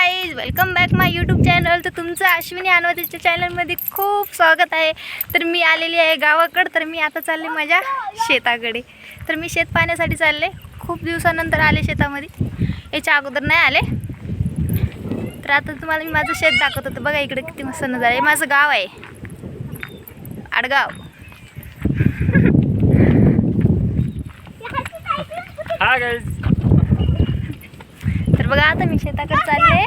Guys welcome back my YouTube channel तर तुमचं अश्विनी अनवतीच्या चॅनलमध्ये खूप स्वागत आहे. तर मी आलेली आहे गावाकडं तर मी आता चालले माझ्या शेताकडे. तर मी शेत पाण्यासाठी चालले. खूप दिवसानंतर आले शेतामध्ये. याच्या अगोदर नाही आले. तर आता तुम्हाला मी माझं शेत दाखवत होतं. बघा इकडे किती मस्त नजारा आहे. माझं गाव आहे. आडगाव. हा गाईज बघा आता मी शेताकडे चालले.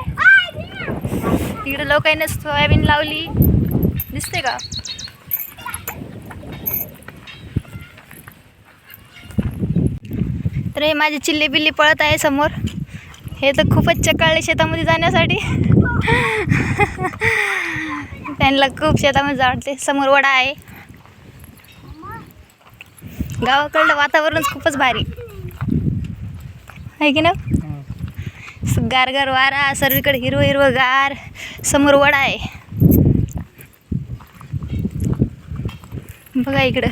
इकडे लोकांनी सोयाबीन लावली. दिसते का? तर हे माझे चिल्ली बिल्ली पळत आहे समोर. हे तर खूपच चकाळले शेतामध्ये जाण्यासाठी. त्यांना खूप शेतामध्ये जाडते समोर वडा आहे. गावाकडलं वातावरणच खूपच भारी. आहे की ना गारगार वारा सर्वीकडे हिरवं हिरवं गार समोर वडा आहे. बघा इकडं.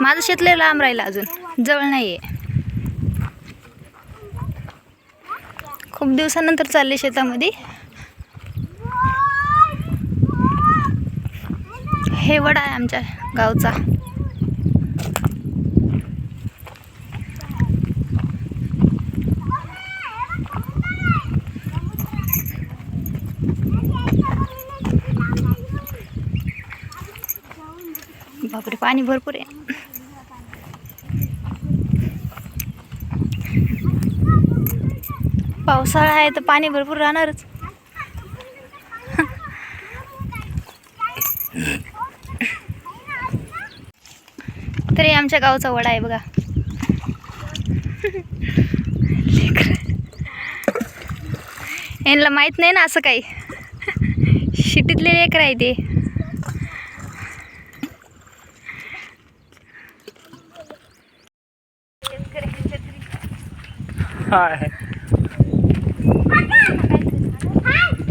माझं शेत लय लांब राहिलं अजून जवळ नाही आहे खूप दिवसानंतर चालले शेतामध्ये. हे वडा आहे आमच्या गावचा. बापरे पाणी भरपूर आहे. पावसाळा आहे तर पाणी भरपूर राहणारच. तरी आमच्या गावचा वडा आहे बघा. यांना माहीत नाही ना असं काही. शिटीतले लेकर आहे ते. हाय.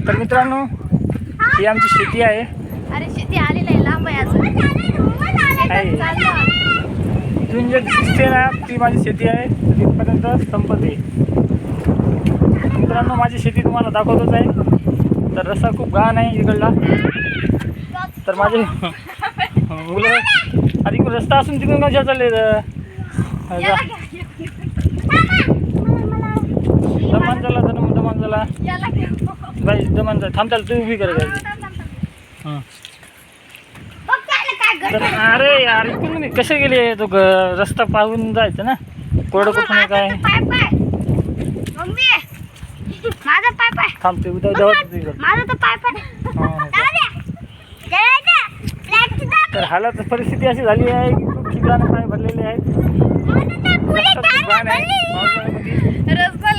तर मित्रांनो ही आमची शेती आहे. अरे शेती आलेली आहे लांब आहे अजून. आहे. इथून जे दिसते ना ती माझी शेती आहे. तिथपर्यंत संपते. मित्रांनो माझी शेती तुम्हाला दाखवतच आहे. तर रस्ता खूप घाण आहे इकडला. तर माझे मुलं इकडून रस्ता असून तिकडून कशा चालले दमान झाला दम दमान झाला. बाई दमान झाला. थांब तू उभी कर अरे यार इकडून नाही. कसे गेले तो रस्ता पाहून जायचं ना? कोरडं कुठून काय? थांबते उद्या माझा तर हालत परिस्थिती अशी झाली आहे की खूप ठिकाणं पाय भरलेले आहेत. रस्ता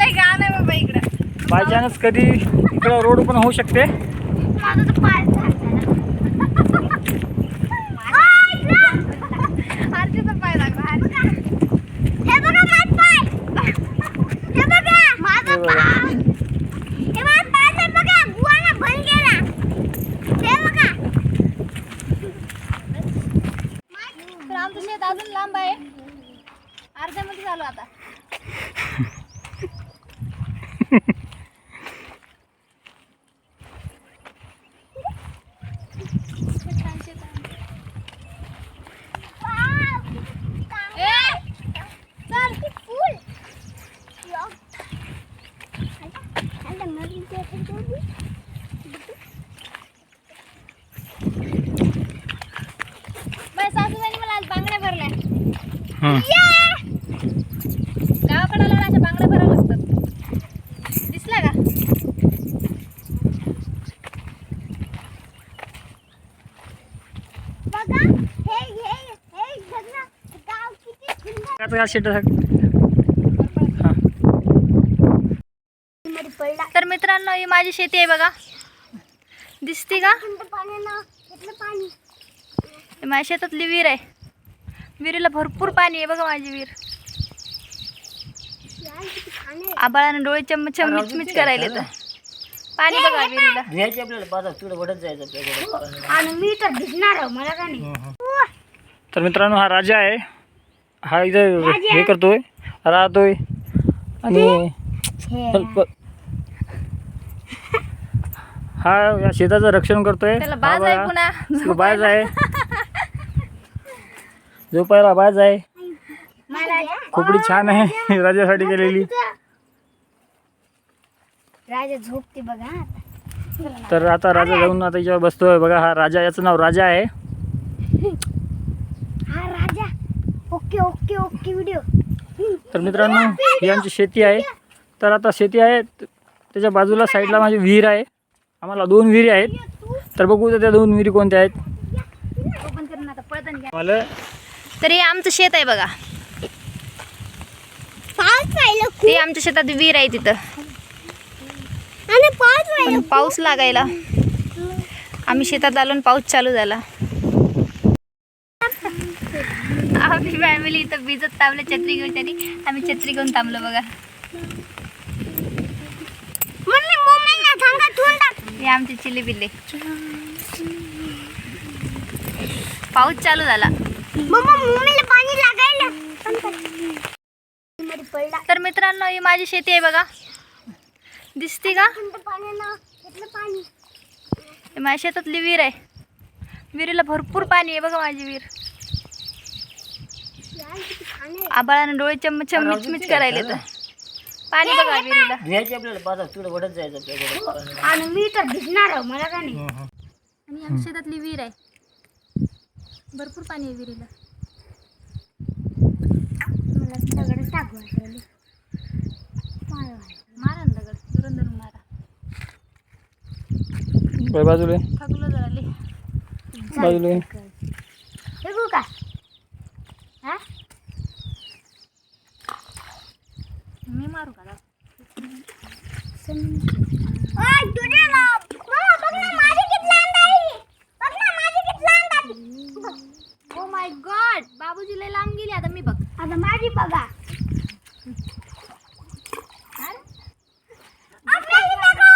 बाय चान्स कधी इकडं रोड पण होऊ शकते. माझा तर पाय आरतीचा पाय लागला हे बघा माझा पाय हे बघा माझा हे बघा. पाय हे माझा पाय तर बघा गुवाना भर गेला हे बघा तर आमचं शेत अजून लांब आहे अर्ध्यामध्ये झालो आता छान शेत आहे. ए, चल. बाई, सासूबाईंनी मला आज बांगड्या भरल्या हं. गावाकडे बांगड्या भरायला लागतात. दिसला का? हे हे हे हां. तर मित्रांनो ही माझी शेती आहे बघा. दिसते का? ही माझ्या शेतातली विहीर आहे. विहिरीला भरपूर पाणी आहे बघा माझी विहीर. आबाळानं डोळे चम्म चम्मीच मिच करायले तर पाणी बघा विहिरीला. घ्यायची आपल्याला बाजार तिकडे वडत जायचं आपल्याकडे आणि मी तर भिजणार मला का नाही? तर मित्रांनो हा राजा आहे. हा इथं हे करतोय राहतोय. आणि हा. या शेताचं रक्षण करतोय. त्याला बाज आहे बघा. पुन्हा तो बाज आहे झोपायला बाज आहे. खोपडी छान आहे. राजासाठी केलेली. राजा झोपते बघा. तर आता राजा जाऊन आता याच्यावर बसतोय. बघा हा राजा याचं नाव राजा आहे. हा Raja. Okay okay okay video तर मित्रांनो ही आमची शेती आहे. तर आता शेती आहे. त- त्याच्या बाजूला साईडला माझी विहीर आहे. आम्हाला दोन विहिरी आहेत. तर बघू तर त्या दोन विहिरी कोणत्या आहेत. मला तर हे आमचं शेत आहे बघा. ते आमच्या शेतात विहीर आहे तिथं. आणि पाऊस लागायला. आम्ही शेतात आलो पाऊस चालू झाला. आम्ही फॅमिली इथं भिजत थांबले छत्री घेऊन तरी आम्ही छत्री घेऊन थांबलो बघा. हे आमचे चिल्ले बिल्ले पाऊस चालू झाला. मम्मा मम्मीला पाणी लागायला. मध्ये पडला तर मित्रांनो ही माझी शेती आहे बघा. दिसते का? हे माझ्या शेतातली विहीर आहे. विहिरीला भरपूर पाणी आहे बघा माझी विहीर. आबाळानं डोळे चम्मच मिचमिच करायले तर पाणी बघा विहिरीला. घ्यायची आपल्याला बाजार तिकडे वडत जायचं आपल्याकडे आणि मी तर भिजणार आहे मला का नाही. आणि आमच्या शेतातली विहीर आहे. भरपूर पाणी आहे विहिरीला. मला दगड टाकू वाटलं. मारा वाटलं. मारा ना दगड. दुरून दुरून मारा. बाय बाजूला ये, थकलो जरा लई. बाजूला ये. फेकू का? हा? मी मारू का दादा? ओय, तुझे नाव. मम्मा, बघ ना, माझी किती लांब आहे. बघ ना, माझी किती लांब आहे. ओ माय गॉड बाबूजी लय लांब गेली आता मी बघ आता माझी बघा आपल्याला बघा.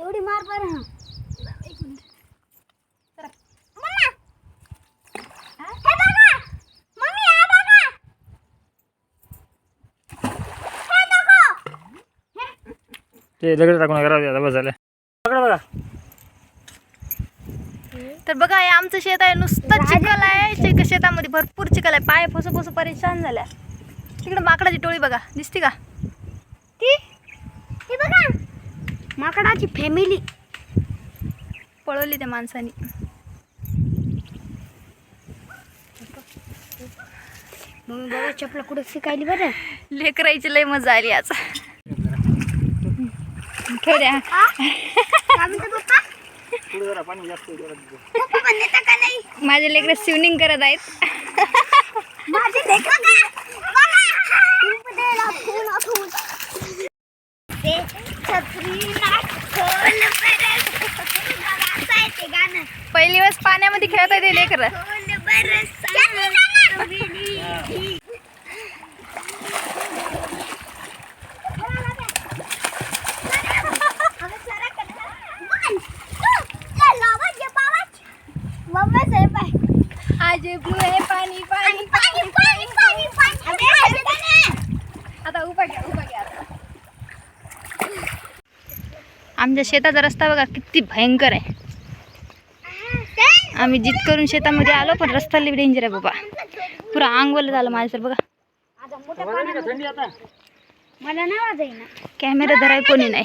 एवढी मार पर एक मिनिट मम्मा हे बघा मम्मी हा बघा हे बघा ते दगड टाकून नका बस पकडा बघा. तर बघा हे आमचं शेत आहे नुसतं चिखल आहे चिक शेतामध्ये भरपूर चिखल आहे. पाय फसू फसू परेशान झाल्या. तिकडे माकडाची टोळी बघा दिसते का? ती? हे बघा. माकडाची फॅमिली पळवली त्या माणसानी. मम्मी बघा चपला कुठे शिकायली बरं? लेकरायची लय मजा आली आज ठेव द्या काय म्हणतो पप्पा पुढे जरा पाणी जास्त आहे, जरा तिथे. पप्पा म्हणता का नाही माझे लेकर स्विमिंग करत आहेत. पहिली वेळेस पाण्यामध्ये खेळत आहे ते लेकर. खोल बरस आज ब्लू आहे पाणी पाणी पाणी पाणी पाणी पाणी. आता उभा घ्या उभा घ्या. आमच्या शेताचा रस्ता बघा किती भयंकर आहे. आम्ही जित करून शेतामध्ये आलो पण रस्ता लई डेंजर आहे बाबा. पुरा अंगवलं झालं माझं तर बघा मला नाही वाजायना. कॅमेरा धराय कोणी नाही.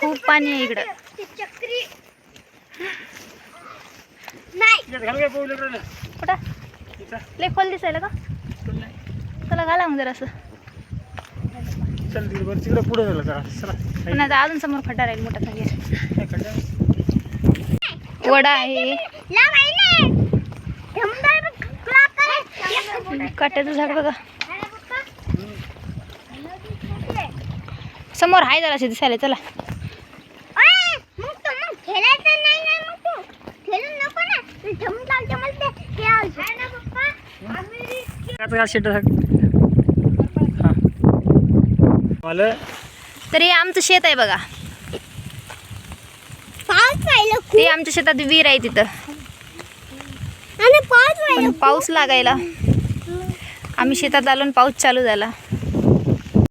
खूप पाणी आहे इकडं. नाही. कुठं? लय खोल दिसायला का चल नाही. चला घाला मग जरासं. चल तिकडे बरं तिकडे पुढे झालं जरा चला. पण आता अजून समोर खड्डा राहील मोठा खड्डा? वडा आहे. काट्याचं झाड बघा. समोर आहे जरा दिसायला चला ओय, मग तू मग खेळायचं नाही नाही मग तू खेळून नको ना तू जमून चालते मला ते खेळायचं ना पप्पा आता शेट हां मला तर हे आमचं शेत आहे बघा. ते आमच्या शेतात विहीर आहे तिथं. आणि पाऊस लागायला. आम्ही शेतात आलो पाऊस चालू झाला.